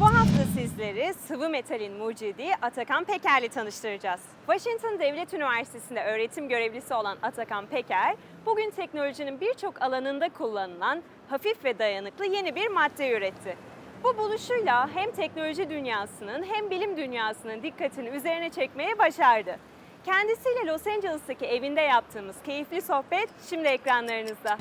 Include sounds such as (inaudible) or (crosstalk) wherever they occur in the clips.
Bu hafta sizleri sıvı metalin mucidi Atakan Peker'le tanıştıracağız. Washington Devlet Üniversitesi'nde öğretim görevlisi olan Atakan Peker, bugün teknolojinin birçok alanında kullanılan hafif ve dayanıklı yeni bir madde üretti. Bu buluşuyla hem teknoloji dünyasının hem bilim dünyasının dikkatini üzerine çekmeye başardı. Kendisiyle Los Angeles'taki evinde yaptığımız keyifli sohbet şimdi ekranlarınızda.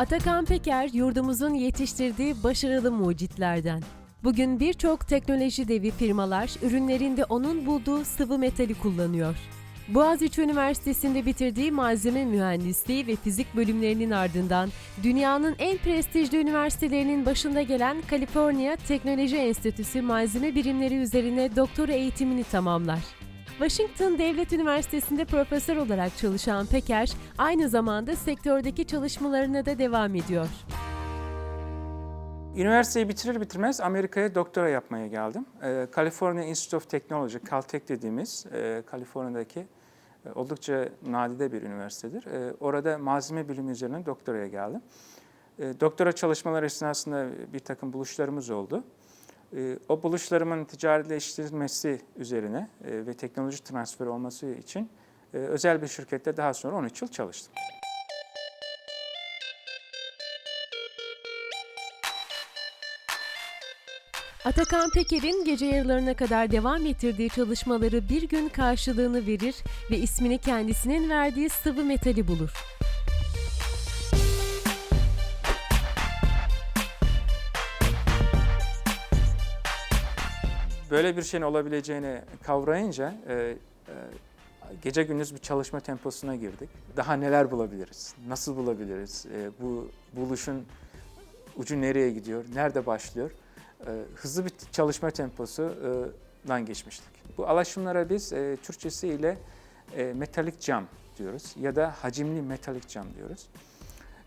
Atakan Peker yurdumuzun yetiştirdiği başarılı mucitlerden. Bugün birçok teknoloji devi firmalar ürünlerinde onun bulduğu sıvı metali kullanıyor. Boğaziçi Üniversitesi'nde bitirdiği malzeme mühendisliği ve fizik bölümlerinin ardından dünyanın en prestijli üniversitelerinin başında gelen Kaliforniya Teknoloji Enstitüsü malzeme birimleri üzerine doktora eğitimini tamamlar. Washington Devlet Üniversitesi'nde profesör olarak çalışan Peker, aynı zamanda sektördeki çalışmalarına da devam ediyor. Üniversiteyi bitirir bitirmez Amerika'ya doktora yapmaya geldim. Ee, California Institute of Technology, Caltech dediğimiz e, Kaliforniya'daki e, oldukça nadide bir üniversitedir. E, orada malzeme bilimi üzerine doktoraya geldim. E, doktora çalışmalar esnasında bir takım buluşlarımız oldu. E, o buluşlarımın ticarileştirilmesi üzerine e, ve teknoloji transferi olması için e, özel bir şirkette daha sonra 13 yıl çalıştım. Atakan Peker'in gece yarılarına kadar devam ettirdiği çalışmaları bir gün karşılığını verir ve ismini kendisinin verdiği sıvı metali bulur. Böyle bir şeyin olabileceğini kavrayınca e, e, gece gündüz bir çalışma temposuna girdik. Daha neler bulabiliriz? Nasıl bulabiliriz? E, bu buluşun ucu nereye gidiyor? Nerede başlıyor? E, hızlı bir çalışma temposundan geçmiştik. Bu alaşımlara biz e, Türkçesiyle e, metalik cam diyoruz ya da hacimli metalik cam diyoruz.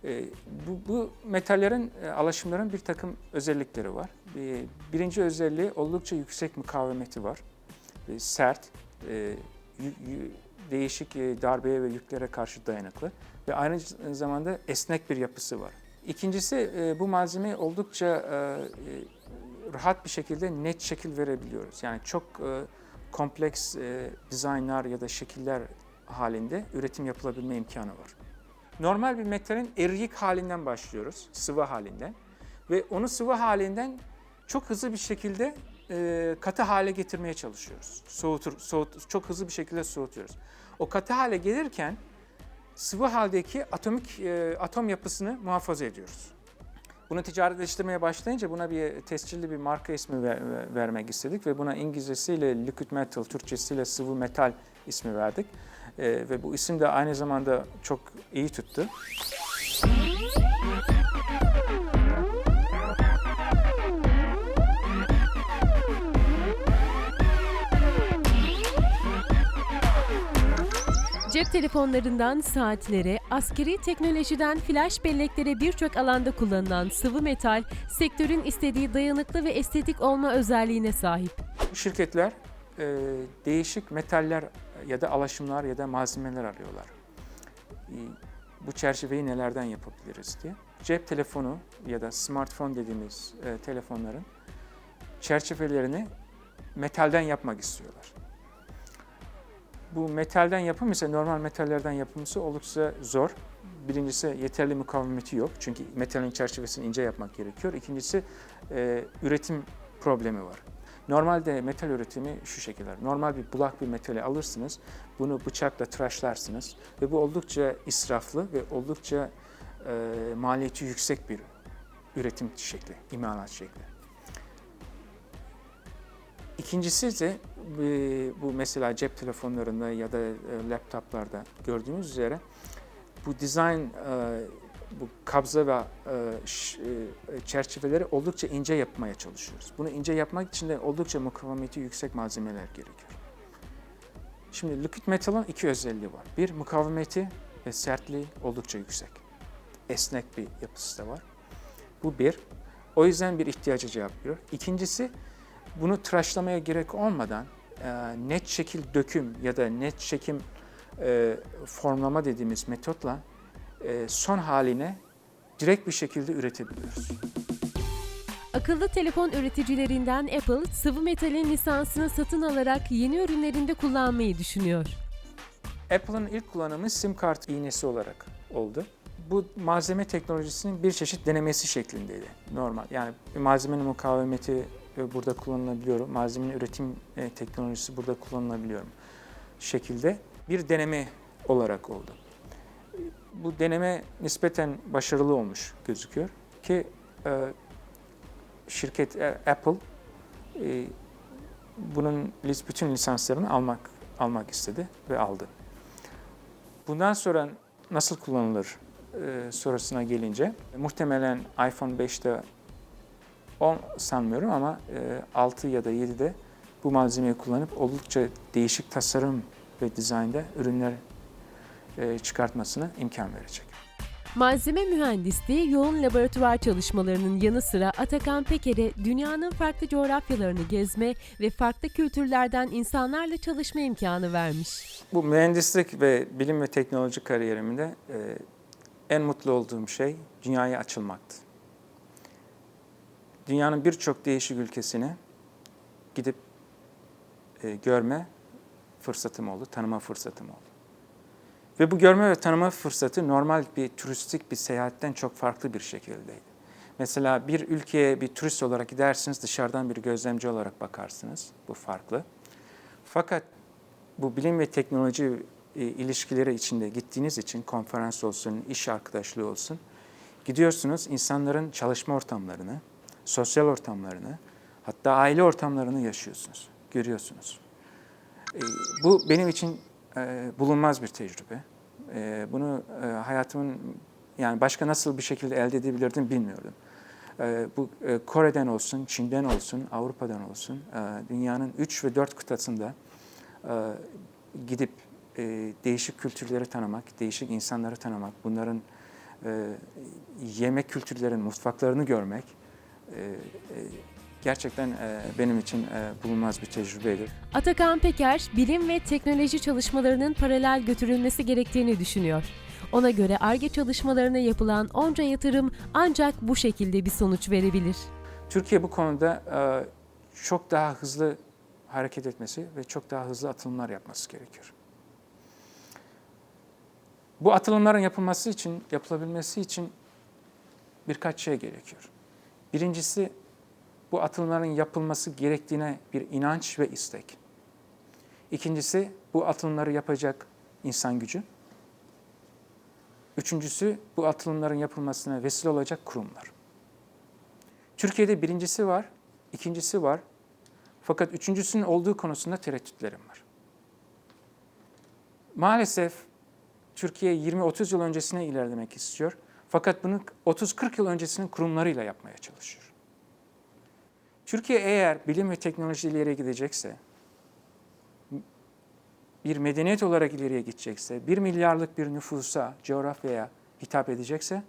E, bu, bu metallerin, e, alaşımların bir takım özellikleri var. E, birinci özelliği oldukça yüksek mukavemeti var. E, sert, e, değişik e, darbeye ve yüklere karşı dayanıklı ve aynı zamanda esnek bir yapısı var. İkincisi bu malzemeyi oldukça rahat bir şekilde net şekil verebiliyoruz. Yani çok kompleks dizaynlar ya da şekiller halinde üretim yapılabilme imkanı var. Normal bir metalin eriyik halinden başlıyoruz, sıvı halinden. Ve onu sıvı halinden çok hızlı bir şekilde e, katı hale getirmeye çalışıyoruz. Soğutur, soğut, çok hızlı bir şekilde soğutuyoruz. O katı hale gelirken sıvı haldeki atomik e, atom yapısını muhafaza ediyoruz. Bunu ticaretleştirmeye başlayınca buna bir tescilli bir marka ismi ver- ver- vermek istedik ve buna İngilizcesiyle liquid metal, Türkçesiyle sıvı metal ismi verdik. Ee, ve bu isim de aynı zamanda çok iyi tuttu. Cep telefonlarından saatlere, askeri teknolojiden flash belleklere birçok alanda kullanılan sıvı metal, sektörün istediği dayanıklı ve estetik olma özelliğine sahip. Bu şirketler e, değişik metaller ya da alaşımlar ya da malzemeler arıyorlar. E, bu çerçeveyi nelerden yapabiliriz diye. Cep telefonu ya da smartphone dediğimiz e, telefonların çerçevelerini metalden yapmak istiyorlar. Bu metalden yapım ise normal metallerden yapılması oldukça zor. Birincisi yeterli mukavemeti yok. Çünkü metalin çerçevesini ince yapmak gerekiyor. İkincisi e, üretim problemi var. Normalde metal üretimi şu şekilde. Normal bir bulak bir metali alırsınız, bunu bıçakla tıraşlarsınız ve bu oldukça israflı ve oldukça e, maliyeti yüksek bir üretim şekli, imalat şekli. İkincisi ise e, bu mesela cep telefonlarında ya da e, laptoplarda gördüğünüz üzere bu dizayn, e, bu kabza ve e, e, çerçeveleri oldukça ince yapmaya çalışıyoruz. Bunu ince yapmak için de oldukça mukavemeti yüksek malzemeler gerekiyor. Şimdi liquid metal'ın iki özelliği var. Bir, mukavemeti ve sertliği oldukça yüksek. Esnek bir yapısı da var. Bu bir. O yüzden bir ihtiyaca cevap veriyor. İkincisi, bunu tıraşlamaya gerek olmadan e, net şekil döküm ya da net çekim e, formlama dediğimiz metotla son haline direkt bir şekilde üretebiliyoruz. Akıllı telefon üreticilerinden Apple, sıvı metalin lisansını satın alarak yeni ürünlerinde kullanmayı düşünüyor. Apple'ın ilk kullanımı sim kart iğnesi olarak oldu. Bu malzeme teknolojisinin bir çeşit denemesi şeklindeydi. Normal. Yani malzemenin mukavemeti e, burada kullanılabiliyor. Malzemenin üretim e, teknolojisi burada kullanılabiliyor şekilde bir deneme olarak oldu. Bu deneme nispeten başarılı olmuş gözüküyor ki e, şirket e, Apple e, bunun bütün lisanslarını almak almak istedi ve aldı. Bundan sonra nasıl kullanılır e, sorusuna gelince muhtemelen iPhone 5'te 10 sanmıyorum ama e, 6 ya da 7'de bu malzemeyi kullanıp oldukça değişik tasarım ve dizaynda ürünler çıkartmasına imkan verecek. Malzeme mühendisliği yoğun laboratuvar çalışmalarının yanı sıra Atakan Peker'e dünyanın farklı coğrafyalarını gezme ve farklı kültürlerden insanlarla çalışma imkanı vermiş. Bu mühendislik ve bilim ve teknoloji kariyerimde e, en mutlu olduğum şey dünyaya açılmaktı. Dünyanın birçok değişik ülkesine gidip e, görme fırsatım oldu, tanıma fırsatım oldu. Ve bu görme ve tanıma fırsatı normal bir turistik bir seyahatten çok farklı bir şekildeydi. Mesela bir ülkeye bir turist olarak gidersiniz, dışarıdan bir gözlemci olarak bakarsınız. Bu farklı. Fakat bu bilim ve teknoloji e, ilişkileri içinde gittiğiniz için konferans olsun, iş arkadaşlığı olsun, gidiyorsunuz insanların çalışma ortamlarını, sosyal ortamlarını, hatta aile ortamlarını yaşıyorsunuz, görüyorsunuz. E, bu benim için e, bulunmaz bir tecrübe. E, bunu e, hayatımın yani başka nasıl bir şekilde elde edebilirdim bilmiyordum. E, bu e, Kore'den olsun, Çin'den olsun, Avrupa'dan olsun, e, dünyanın 3 ve 4 kıtasında e, gidip e, değişik kültürleri tanımak, değişik insanları tanımak, bunların e, yemek kültürlerin, mutfaklarını görmek e, e, gerçekten e, benim için e, bulunmaz bir tecrübeydi. Atakan Peker, bilim ve teknoloji çalışmalarının paralel götürülmesi gerektiğini düşünüyor. Ona göre ARGE çalışmalarına yapılan onca yatırım ancak bu şekilde bir sonuç verebilir. Türkiye bu konuda e, çok daha hızlı hareket etmesi ve çok daha hızlı atılımlar yapması gerekiyor. Bu atılımların yapılması için, yapılabilmesi için birkaç şey gerekiyor. Birincisi bu atılımların yapılması gerektiğine bir inanç ve istek. İkincisi bu atılımları yapacak insan gücü. Üçüncüsü bu atılımların yapılmasına vesile olacak kurumlar. Türkiye'de birincisi var, ikincisi var. Fakat üçüncüsünün olduğu konusunda tereddütlerim var. Maalesef Türkiye 20-30 yıl öncesine ilerlemek istiyor. Fakat bunu 30-40 yıl öncesinin kurumlarıyla yapmaya çalışıyor. Türkiye eğer bilim ve teknoloji ileriye gidecekse, bir medeniyet olarak ileriye gidecekse, bir milyarlık bir nüfusa, coğrafyaya hitap edecekse,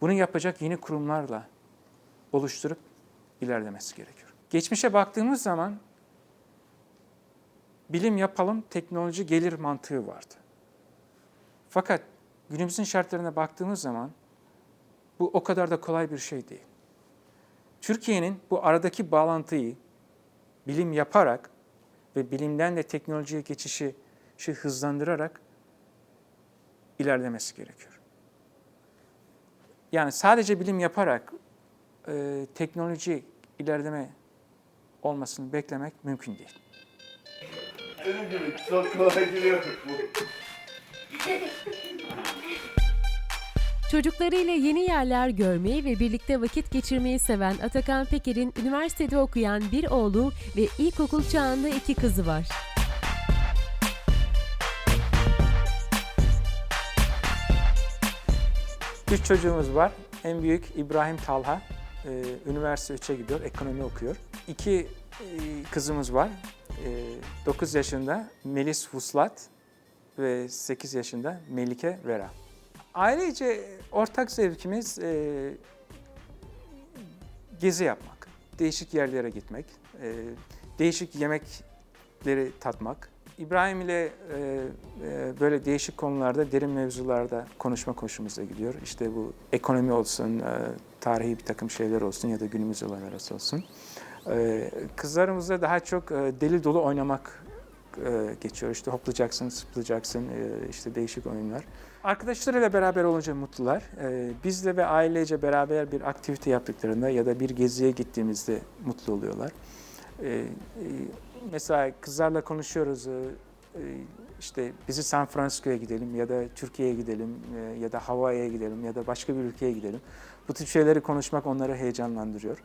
bunu yapacak yeni kurumlarla oluşturup ilerlemesi gerekiyor. Geçmişe baktığımız zaman bilim yapalım, teknoloji gelir mantığı vardı. Fakat günümüzün şartlarına baktığımız zaman bu o kadar da kolay bir şey değil. Türkiye'nin bu aradaki bağlantıyı bilim yaparak ve bilimden de teknolojiye geçişi şey hızlandırarak ilerlemesi gerekiyor. Yani sadece bilim yaparak e, teknoloji ilerleme olmasını beklemek mümkün değil. Dediğim gibi çok kolay geliyor bu. (laughs) Çocuklarıyla yeni yerler görmeyi ve birlikte vakit geçirmeyi seven Atakan Peker'in üniversitede okuyan bir oğlu ve ilkokul çağında iki kızı var. Üç çocuğumuz var. En büyük İbrahim Talha. Ee, üniversite 3'e gidiyor, ekonomi okuyor. İki e, kızımız var. Ee, 9 yaşında Melis Vuslat ve 8 yaşında Melike Vera. Ailece ortak zevkimiz e, gezi yapmak, değişik yerlere gitmek, e, değişik yemekleri tatmak, İbrahim ile e, e, böyle değişik konularda, derin mevzularda konuşma hoşumuza gidiyor. İşte bu ekonomi olsun, e, tarihi bir takım şeyler olsun ya da günümüz olayları olsun. E, kızlarımızla daha çok e, deli dolu oynamak e, geçiyor. İşte hoplayacaksın, zıplayacaksın, e, işte değişik oyunlar. Arkadaşlarıyla beraber olunca mutlular. E, bizle ve ailece beraber bir aktivite yaptıklarında ya da bir geziye gittiğimizde mutlu oluyorlar. E, e, mesela kızlarla konuşuyoruz. e, e, işte bizi San Francisco'ya gidelim ya da Türkiye'ye gidelim e, ya da Hawaii'ye gidelim ya da başka bir ülkeye gidelim. Bu tip şeyleri konuşmak onları heyecanlandırıyor.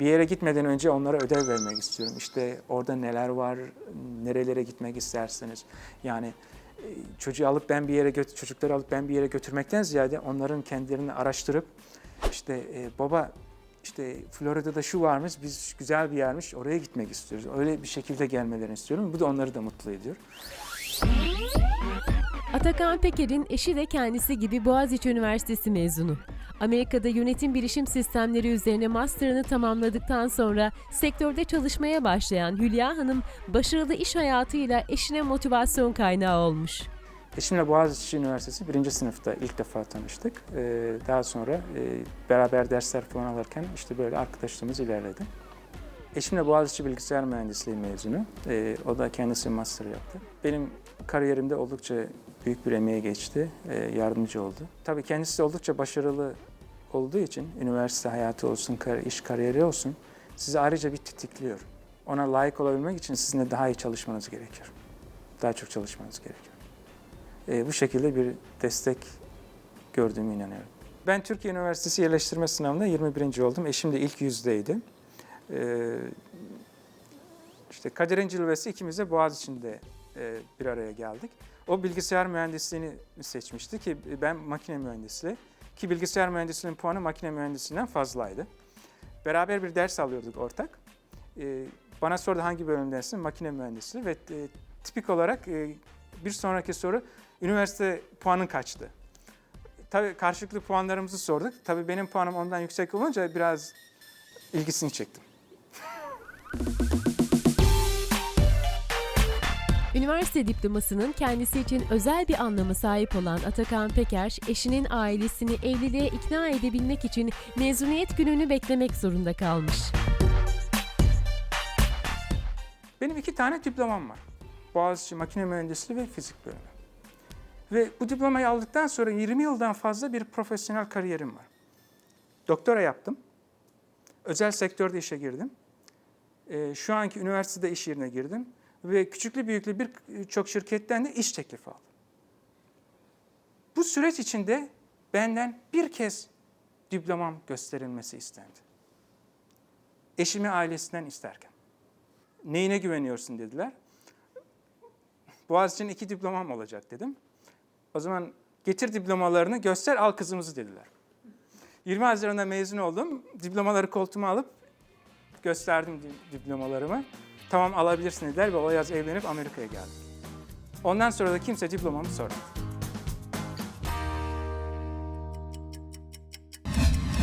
Bir yere gitmeden önce onlara ödev vermek istiyorum. İşte orada neler var, nerelere gitmek istersiniz. Yani e, çocuğu alıp ben bir yere götür, çocukları alıp ben bir yere götürmekten ziyade onların kendilerini araştırıp işte e, baba işte Florida'da şu varmış, biz güzel bir yermiş, oraya gitmek istiyoruz. Öyle bir şekilde gelmelerini istiyorum. Bu da onları da mutlu ediyor. Atakan Peker'in eşi de kendisi gibi Boğaziçi Üniversitesi mezunu. Amerika'da yönetim bilişim sistemleri üzerine master'ını tamamladıktan sonra sektörde çalışmaya başlayan Hülya Hanım, başarılı iş hayatıyla eşine motivasyon kaynağı olmuş. Eşimle Boğaziçi Üniversitesi birinci sınıfta ilk defa tanıştık. Ee, daha sonra e, beraber dersler falan alırken işte böyle arkadaşlığımız ilerledi. Eşimle Boğaziçi Bilgisayar Mühendisliği mezunu. Ee, o da kendisi master yaptı. Benim kariyerimde oldukça büyük bir emeği geçti, e, yardımcı oldu. Tabii kendisi de oldukça başarılı olduğu için üniversite hayatı olsun, iş kariyeri olsun sizi ayrıca bir tetikliyor. Ona layık olabilmek için sizin de daha iyi çalışmanız gerekiyor. Daha çok çalışmanız gerekiyor. E, bu şekilde bir destek gördüğümü inanıyorum. Ben Türkiye Üniversitesi yerleştirme sınavında 21. oldum. Eşim de ilk yüzdeydi. E, işte Kadir İncilvesi ikimiz de Boğaziçi'nde e, bir araya geldik. O bilgisayar mühendisliğini seçmişti ki ben makine mühendisliği. Ki bilgisayar mühendisliğinin puanı makine mühendisliğinden fazlaydı. Beraber bir ders alıyorduk ortak. E, bana sordu hangi bölümdensin? Makine mühendisliği ve e, tipik olarak bir sonraki soru üniversite puanın kaçtı? Tabii karşılıklı puanlarımızı sorduk. Tabii benim puanım ondan yüksek olunca biraz ilgisini çektim. (laughs) Üniversite diplomasının kendisi için özel bir anlamı sahip olan Atakan Peker, eşinin ailesini evliliğe ikna edebilmek için mezuniyet gününü beklemek zorunda kalmış. Benim iki tane diplomam var. Boğaziçi Makine Mühendisliği ve Fizik bölümü. Ve bu diplomayı aldıktan sonra 20 yıldan fazla bir profesyonel kariyerim var. Doktora yaptım. Özel sektörde işe girdim. Ee, şu anki üniversitede iş yerine girdim. Ve küçüklü büyüklü birçok şirketten de iş teklifi aldım. Bu süreç içinde benden bir kez diplomam gösterilmesi istendi. Eşimi ailesinden isterken. Neyine güveniyorsun dediler. Boğaziçi'nin iki diplomam olacak dedim. O zaman getir diplomalarını göster al kızımızı dediler. 20 Haziran'da mezun oldum. Diplomaları koltuğuma alıp gösterdim di- diplomalarımı. Tamam alabilirsin dediler ve o yaz evlenip Amerika'ya geldim. Ondan sonra da kimse diplomamı sormadı.